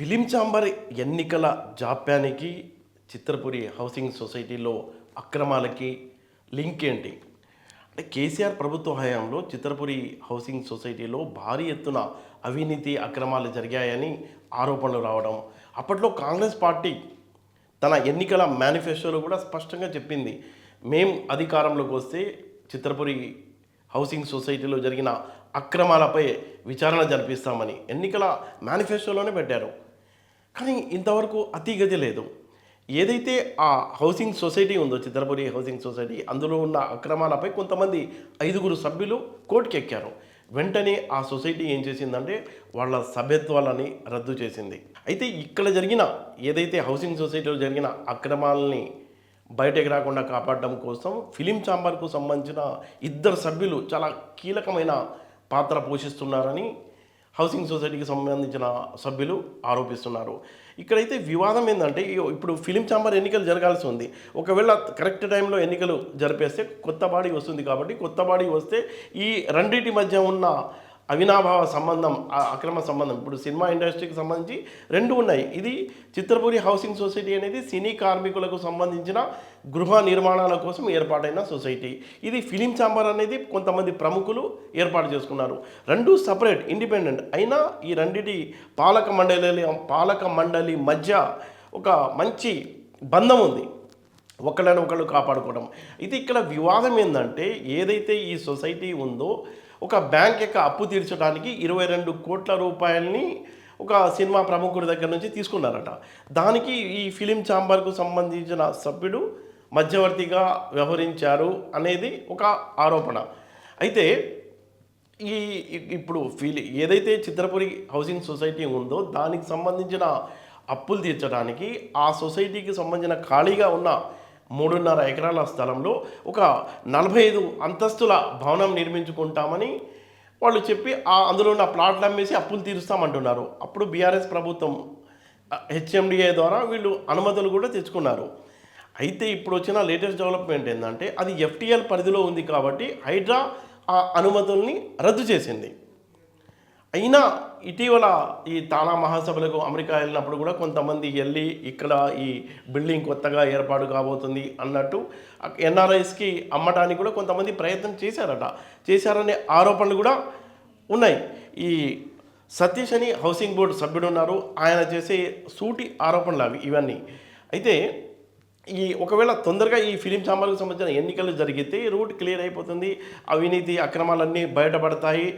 Film chamber ఎన్నికల జాప్యానికి Chitrapuri housing సొసైటీలో అక్రమాలకి link ఏంటి? అంటే కేసీఆర్ ప్రభుత్వ హయాంలో చిత్రపురి హౌసింగ్ సొసైటీలో భారీ ఎత్తున అవినీతి అక్రమాలు జరిగాయని ఆరోపణలు రావడం అప్పట్లో కాంగ్రెస్ పార్టీ తన ఎన్నికల మేనిఫెస్టోలో కూడా స్పష్టంగా చెప్పింది. మేం అధికారంలోకి వస్తే చిత్రపురి హౌసింగ్ సొసైటీలో జరిగిన అక్రమాలపై విచారణ జరిపిస్తామని ఎన్నికల మేనిఫెస్టోలోనే పెట్టారు. కానీ ఇంతవరకు అతిగతి లేదు. ఏదైతే ఆ హౌసింగ్ సొసైటీ ఉందో చిత్రపురి హౌసింగ్ సొసైటీ అందులో ఉన్న అక్రమాలపై కొంతమంది ఐదుగురు సభ్యులు కోర్టుకెక్కారు. వెంటనే ఆ సొసైటీ ఏం చేసిందంటే వాళ్ళ సభ్యత్వాలని రద్దు చేసింది. అయితే ఇక్కడ జరిగిన ఏదైతే హౌసింగ్ సొసైటీలో జరిగిన అక్రమాలని బయటకు రాకుండా కాపాడడం కోసం ఫిలిం ఛాంబర్కు సంబంధించిన ఇద్దరు సభ్యులు చాలా కీలకమైన పాత్ర పోషిస్తున్నారని హౌసింగ్ సొసైటీకి సంబంధించిన సభ్యులు ఆరోపిస్తున్నారు. ఇక్కడైతే వివాదం ఏంటంటే ఇప్పుడు ఫిలిం ఛాంబర్ ఎన్నికలు జరగాల్సి ఉంది. ఒకవేళ కరెక్ట్ టైంలో ఎన్నికలు జరిపేస్తే కొత్త బాడీ వస్తుంది కాబట్టి కొత్త బాడీ వస్తే ఈ రెండింటి మధ్య ఉన్న అవినాభావ సంబంధం అక్రమ సంబంధం. ఇప్పుడు సినిమా ఇండస్ట్రీకి సంబంధించి రెండు ఉన్నాయి. ఇది చిత్రపురి హౌసింగ్ సొసైటీ అనేది సినీ కార్మికులకు సంబంధించిన గృహ నిర్మాణాల కోసం ఏర్పాటైన సొసైటీ. ఇది ఫిలిం ఛాంబర్ అనేది కొంతమంది ప్రముఖులు ఏర్పాటు చేసుకున్నారు. రెండు సపరేట్ ఇండిపెండెంట్. అయినా ఈ రెండిటి పాలక మండలి పాలక మండలి మధ్య ఒక మంచి బంధం ఉంది. ఒకళ్ళని ఒకళ్ళు కాపాడుకోవడం. ఇది ఇక్కడ వివాదం ఏంటంటే ఏదైతే ఈ సొసైటీ ఉందో ఒక బ్యాంక్ యొక్క అప్పు తీర్చడానికి ఇరవై రెండు కోట్ల రూపాయలని ఒక సినిమా ప్రముఖుడి దగ్గర నుంచి తీసుకున్నారట. దానికి ఈ ఫిలిం ఛాంబర్కు సంబంధించిన సభ్యుడు మధ్యవర్తిగా వ్యవహరించారు అనేది ఒక ఆరోపణ. అయితే ఈ ఇప్పుడు ఫీలి ఏదైతే చిత్రపురి హౌసింగ్ సొసైటీ ఉందో దానికి సంబంధించిన అప్పులు తీర్చడానికి ఆ సొసైటీకి సంబంధించిన ఖాళీగా ఉన్న మూడున్నర ఎకరాల స్థలంలో ఒక నలభై ఐదు అంతస్తుల భవనం నిర్మించుకుంటామని వాళ్ళు చెప్పి ఆ అందులో ఉన్న ప్లాట్లు అమ్మేసి అప్పులు తీరుస్తామంటున్నారు. అప్పుడు బీఆర్ఎస్ ప్రభుత్వం హెచ్ఎండిఏ ద్వారా వీళ్ళు అనుమతులు కూడా తెచ్చుకున్నారు. అయితే ఇప్పుడు వచ్చిన లేటెస్ట్ డెవలప్మెంట్ ఏంటంటే అది ఎఫ్టీఎల్ పరిధిలో ఉంది కాబట్టి హైడ్రా ఆ అనుమతుల్ని రద్దు చేసింది. అయినా ఇటీవల ఈ తానా మహాసభలకు అమెరికా వెళ్ళినప్పుడు కూడా కొంతమంది వెళ్ళి ఇక్కడ ఈ బిల్డింగ్ కొత్తగా ఏర్పాటు కాబోతుంది అన్నట్టు ఎన్ఆర్ఐస్కి అమ్మడానికి కూడా కొంతమంది ప్రయత్నం చేశారట. చేశారనే ఆరోపణలు కూడా ఉన్నాయి. ఈ సతీష్ అని హౌసింగ్ బోర్డు సభ్యుడు ఉన్నారు. ఆయన చేసే సూటి ఆరోపణలు అవి ఇవన్నీ. అయితే ఈ ఒకవేళ తొందరగా ఈ ఫిలిం ఛాంబర్కు సంబంధించిన ఎన్నికలు జరిగితే రూట్ క్లియర్ అయిపోతుంది. అవినీతి అక్రమాలన్నీ బయటపడతాయి.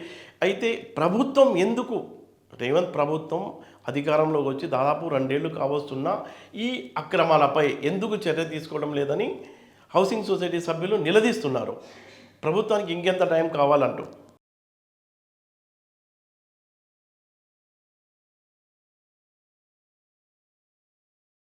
అయితే ప్రభుత్వం ఎందుకు రేవంత్ ప్రభుత్వం అధికారంలోకి వచ్చి దాదాపు రెండేళ్ళు కావస్తున్నా ఈ అక్రమాలపై ఎందుకు చర్య తీసుకోవడం లేదని హౌసింగ్ సొసైటీ సభ్యులు నిలదీస్తున్నారు. ప్రభుత్వానికి ఇంకెంత టైం కావాలంటూ.